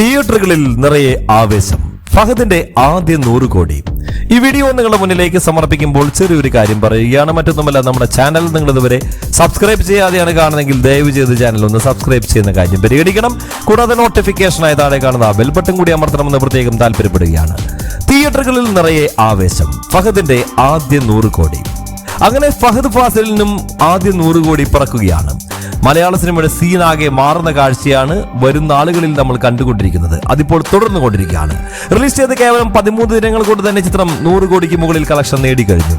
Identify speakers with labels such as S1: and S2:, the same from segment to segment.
S1: തിയേറ്ററുകളിൽ നിറയെ ആവേശം. ഫഹദിന്റെ ആദ്യ നൂറ് കോടി. ഈ വീഡിയോ നിങ്ങളുടെ മുന്നിലേക്ക് സമർപ്പിക്കുമ്പോൾ ചെറിയൊരു കാര്യം പറയുകയാണ്. മറ്റൊന്നുമല്ല നമ്മുടെ ചാനൽ നിങ്ങൾ ഇതുവരെ സബ്സ്ക്രൈബ് ചെയ്യാതെയാണ് കാണുന്നതെങ്കിൽ ദയവ് ചെയ്ത് ചാനൽ ഒന്ന് സബ്സ്ക്രൈബ് ചെയ്യുന്ന കാര്യം പരിഗണിക്കണം. കൂടാതെ നോട്ടിഫിക്കേഷനായി താഴെ കാണുന്ന ബെൽ ബട്ടൺ കൂടി അമർത്തണമെന്ന് പ്രത്യേകം താല്പര്യപ്പെടുകയാണ്. തിയേറ്ററുകളിൽ നിറയെ ആവേശം. ഫഹദിന്റെ ആദ്യ നൂറ് കോടി. അങ്ങനെ ഫഹദ് ഫാസിലിനും ആദ്യ നൂറ് കോടി പിറക്കുകയാണ്. മലയാള സിനിമയുടെ സീനാകെ മാറുന്ന കാഴ്ചയാണ് വരും നാളുകളിൽ നമ്മൾ കണ്ടുകൊണ്ടിരിക്കുന്നത്. അതിപ്പോൾ തുടർന്നു കൊണ്ടിരിക്കുകയാണ് റിലീസ് ചെയ്ത് കേവലം പതിമൂന്ന് ദിനങ്ങൾ കൊണ്ട് തന്നെ ചിത്രം നൂറ് കോടിക്ക് മുകളിൽ കളക്ഷൻ നേടിക്കഴിഞ്ഞു.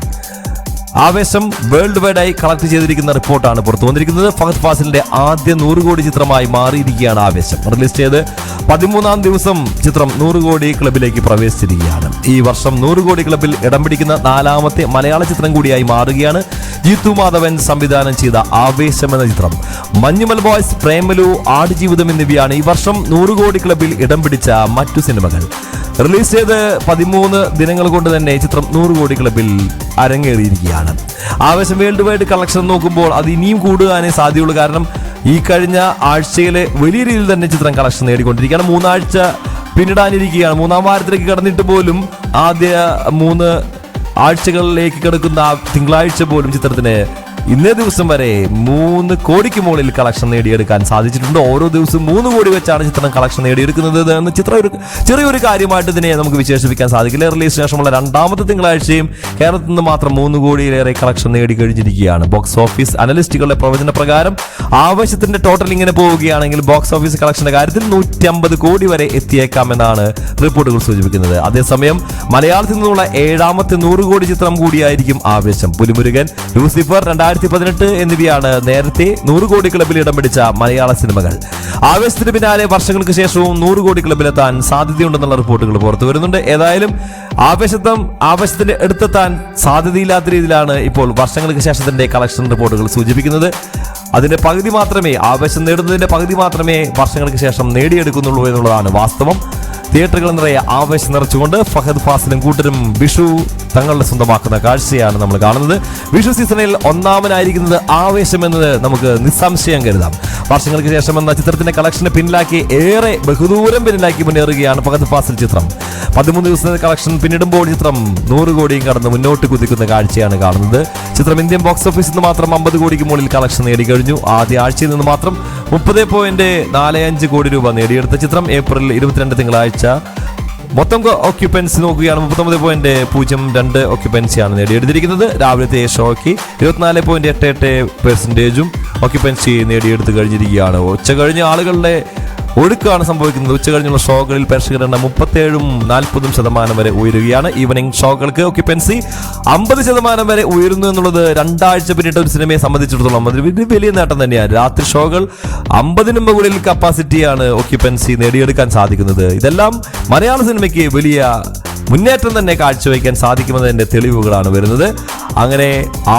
S1: ആവേശം വേൾഡ് വൈഡായി കളക്ട് ചെയ്തിരിക്കുന്ന റിപ്പോർട്ടാണ് പുറത്തു വന്നിരിക്കുന്നത്. ഫഹദ് ഫാസിലിന്റെ ആദ്യ നൂറ് കോടി ചിത്രമായി മാറിയിരിക്കുകയാണ് ആവേശം. റിലീസ് ചെയ്ത് പതിമൂന്നാം ദിവസം ചിത്രം നൂറ് കോടി ക്ലബിലേക്ക് പ്രവേശിച്ചിരിക്കുകയാണ്. ഈ വർഷം നൂറ് കോടി ക്ലബിൽ ഇടം പിടിക്കുന്ന നാലാമത്തെ മലയാള ചിത്രം കൂടിയായി മാറുകയാണ്. ജീത്തു മാധവൻ സംവിധാനം ചെയ്ത ആവേശം എന്ന ചിത്രം. മഞ്ഞുമൽ ബോയ്സ് പ്രേമലു ആടുജീവിതം എന്നിവയാണ് ഈ വർഷം നൂറ് കോടി ക്ലബിൽ ഇടം പിടിച്ച മറ്റു സിനിമകൾ. റിലീസ് ചെയ്ത് പതിമൂന്ന് ദിനങ്ങൾ കൊണ്ട് തന്നെ ചിത്രം നൂറ് കോടി ക്ലബിൽ അരങ്ങേറിയിരിക്കുകയാണ്. ആവേശം വേൾഡ് വൈഡ് കളക്ഷൻ നോക്കുമ്പോൾ അത് ഇനിയും കൂടുവാനേ സാധ്യതയുള്ളൂ. കാരണം ഈ കഴിഞ്ഞ ആഴ്ചയിലെ വലിയ രീതിയിൽ തന്നെ ചിത്രം കളക്ഷൻ നേടിക്കൊണ്ടിരിക്കുകയാണ്. മൂന്നാഴ്ച പിന്നിടാനിരിക്കുകയാണ്. മൂന്നാം വാരത്തിലേക്ക് കടന്നിട്ട് പോലും ആദ്യ മൂന്ന് ആഴ്ചകളിലേക്ക് കിടക്കുന്ന തിങ്കളാഴ്ച പോലും ചിത്രത്തിന് ഇന്നേ ദിവസം വരെ മൂന്ന് കോടിക്ക് മുകളിൽ കളക്ഷൻ നേടിയെടുക്കാൻ സാധിച്ചിട്ടുണ്ട്. ഓരോ ദിവസവും മൂന്ന് കോടി വെച്ചാണ് ചിത്രം കളക്ഷൻ നേടിയെടുക്കുന്നത്. എന്ന് ചിത്രം ഒരു ചെറിയൊരു കാര്യമായിട്ട് ഇതിനെ നമുക്ക് വിശേഷിപ്പിക്കാൻ സാധിക്കില്ല. റിലീസ് ശേഷമുള്ള രണ്ടാമത്തെ തിങ്കളാഴ്ചയും കേരളത്തിൽ നിന്ന് മാത്രം മൂന്ന് കോടിയിലേറെ കളക്ഷൻ നേടി കഴിഞ്ഞിരിക്കുകയാണ്. ബോക്സ് ഓഫീസ് അനലിസ്റ്റുകളുടെ പ്രവചന പ്രകാരം ആവശ്യത്തിന്റെ ടോട്ടൽ ഇങ്ങനെ പോവുകയാണെങ്കിൽ ബോക്സ് ഓഫീസ് കളക്ഷന്റെ കാര്യത്തിൽ നൂറ്റി അമ്പത് കോടി വരെ എത്തിയേക്കാമെന്നാണ് റിപ്പോർട്ടുകൾ സൂചിപ്പിക്കുന്നത്. അതേസമയം മലയാളത്തിൽ നിന്നുള്ള ഏഴാമത്തെ നൂറ് കോടി ചിത്രം കൂടിയായിരിക്കും ആവേശം. പുലിമുരുകൻ ലൂസിഫർ രണ്ടായിരത്തി പതിനെട്ട് എന്നിവയാണ് നേരത്തെ നൂറ് കോടി ക്ലബിൽ ഇടം പിടിച്ച മലയാള സിനിമകൾ. ആവേശത്തിന് പിന്നാലെ വർഷങ്ങൾക്ക് ശേഷവും നൂറ് കോടി ക്ലബിലെത്താൻ സാധ്യതയുണ്ടെന്നുള്ള റിപ്പോർട്ടുകൾ പുറത്തു വരുന്നുണ്ട്. ഏതായാലും ആവേശത്തം ആവേശത്തിന്റെ അടുത്തെത്താൻ സാധ്യതയില്ലാത്ത രീതിയിലാണ് ഇപ്പോൾ വർഷങ്ങൾക്ക് ശേഷത്തിന്റെ കളക്ഷൻ റിപ്പോർട്ടുകൾ സൂചിപ്പിക്കുന്നത്. അതിന്റെ പകുതി മാത്രമേ ആവേശം നേടുന്നതിന്റെ പകുതി മാത്രമേ വർഷങ്ങൾക്ക് ശേഷം നേടിയെടുക്കുന്നുള്ളൂ എന്നുള്ളതാണ് വാസ്തവം. തിയേറ്ററുകൾ നിറയെ ആവേശം നിറച്ചുകൊണ്ട് ഫഹദ് ഫാസിലും കൂട്ടരും വിഷു തങ്ങളുടെ സ്വന്തമാക്കുന്ന കാഴ്ചയാണ് നമ്മൾ കാണുന്നത്. വിഷു സീസണിൽ ഒന്നാമനായിരിക്കുന്നത് ആവേശം എന്നത് നമുക്ക് നിസ്സംശയം കരുതാം. വർഷങ്ങൾക്ക് ശേഷം എന്ന ചിത്രത്തിന്റെ കളക്ഷനെ പിന്നിലാക്കി ഏറെ ബഹുദൂരം പിന്നിലാക്കി മുന്നേറുകയാണ് പകത് ഫാസിൽ ചിത്രം. പതിമൂന്ന് ദിവസത്തെ കളക്ഷൻ പിന്നിടുമ്പോൾ ചിത്രം നൂറ് കോടിയും കടന്ന് മുന്നോട്ട് കുതിക്കുന്ന കാഴ്ചയാണ് കാണുന്നത്. ചിത്രം ഇന്ത്യൻ ബോക്സ് ഓഫീസിൽ നിന്ന് മാത്രം അമ്പത് കോടിക്ക് മുകളിൽ കളക്ഷൻ നേടിക്കഴിഞ്ഞു ആദ്യ ആഴ്ചയിൽ നിന്ന് മാത്രം മുപ്പത് പോയിന്റ് നാല് അഞ്ച് കോടി രൂപ നേടിയെടുത്ത ചിത്രം ഏപ്രിൽ ഇരുപത്തിരണ്ട് തിങ്കളാഴ്ച മൊത്തം ഓക്യുപ്പൻസി നോക്കുകയാണ് മുപ്പത്തൊമ്പത് പോയിന്റ് പൂജ്യം രണ്ട് ഓക്യുപ്പൻസിയാണ് നേടിയെടുത്തിരിക്കുന്നത്. രാവിലത്തെ ഷോയ്ക്ക് ഇരുപത്തിനാല് പോയിന്റ് എട്ട് എട്ട് പെർസെന്റേജും ഓക്യുപ്പൻസി നേടിയെടുത്ത് കഴിഞ്ഞിരിക്കുകയാണ്. ഉച്ച കഴിഞ്ഞ ആളുകളുടെ ഒഴുക്കാണ് സംഭവിക്കുന്നത്. ഉച്ച കഴിഞ്ഞുള്ള ഷോകളിൽ പ്രേക്ഷകരുടെ എണ്ണം മുപ്പത്തേഴും നാൽപ്പതും ശതമാനം വരെ ഉയരുകയാണ്. ഈവനിങ് ഷോകൾക്ക് ഒക്യുപ്പൻസി അമ്പത് ശതമാനം വരെ ഉയരുന്നു എന്നുള്ളത് രണ്ടാഴ്ച പിന്നിട്ട ഒരു സിനിമയെ സംബന്ധിച്ചിടത്തോളം അതൊരു വലിയ- നേട്ടം തന്നെയാണ്. രാത്രി ഷോകൾ അമ്പതിനും മുകളിൽ കപ്പാസിറ്റിയാണ് ഒക്യുപ്പൻസി നേടിയെടുക്കാൻ സാധിക്കുന്നത്. ഇതെല്ലാം മലയാള സിനിമയ്ക്ക് വലിയ മുന്നേറ്റം തന്നെ കാഴ്ചവെക്കാൻ സാധിക്കുമെന്നതിന്റെ തെളിവുകളാണ് വരുന്നത്. അങ്ങനെ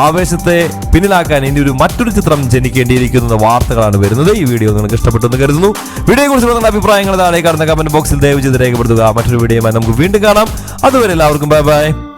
S1: ആവേശത്തെ പിന്നിലാക്കാൻ ഇനി ഒരു മറ്റൊരു ചിത്രം ജനിക്കേണ്ടിയിരിക്കുന്ന വാർത്തകളാണ് വരുന്നത്. ഈ വീഡിയോ നിങ്ങൾക്ക് ഇഷ്ടപ്പെട്ടെന്ന് കരുതുന്നു. വീഡിയോയെക്കുറിച്ചുള്ള കുറിച്ച് നിങ്ങളുടെ അഭിപ്രായങ്ങൾ താഴെ കാണുന്ന കമന്റ് ബോക്സിൽ ദയവ് ചെയ്ത് രേഖപ്പെടുത്തുക. മറ്റൊരു വീഡിയോയുമായി നമുക്ക് വീണ്ടും കാണാം. അതുവരെ എല്ലാവർക്കും ബൈ ബൈ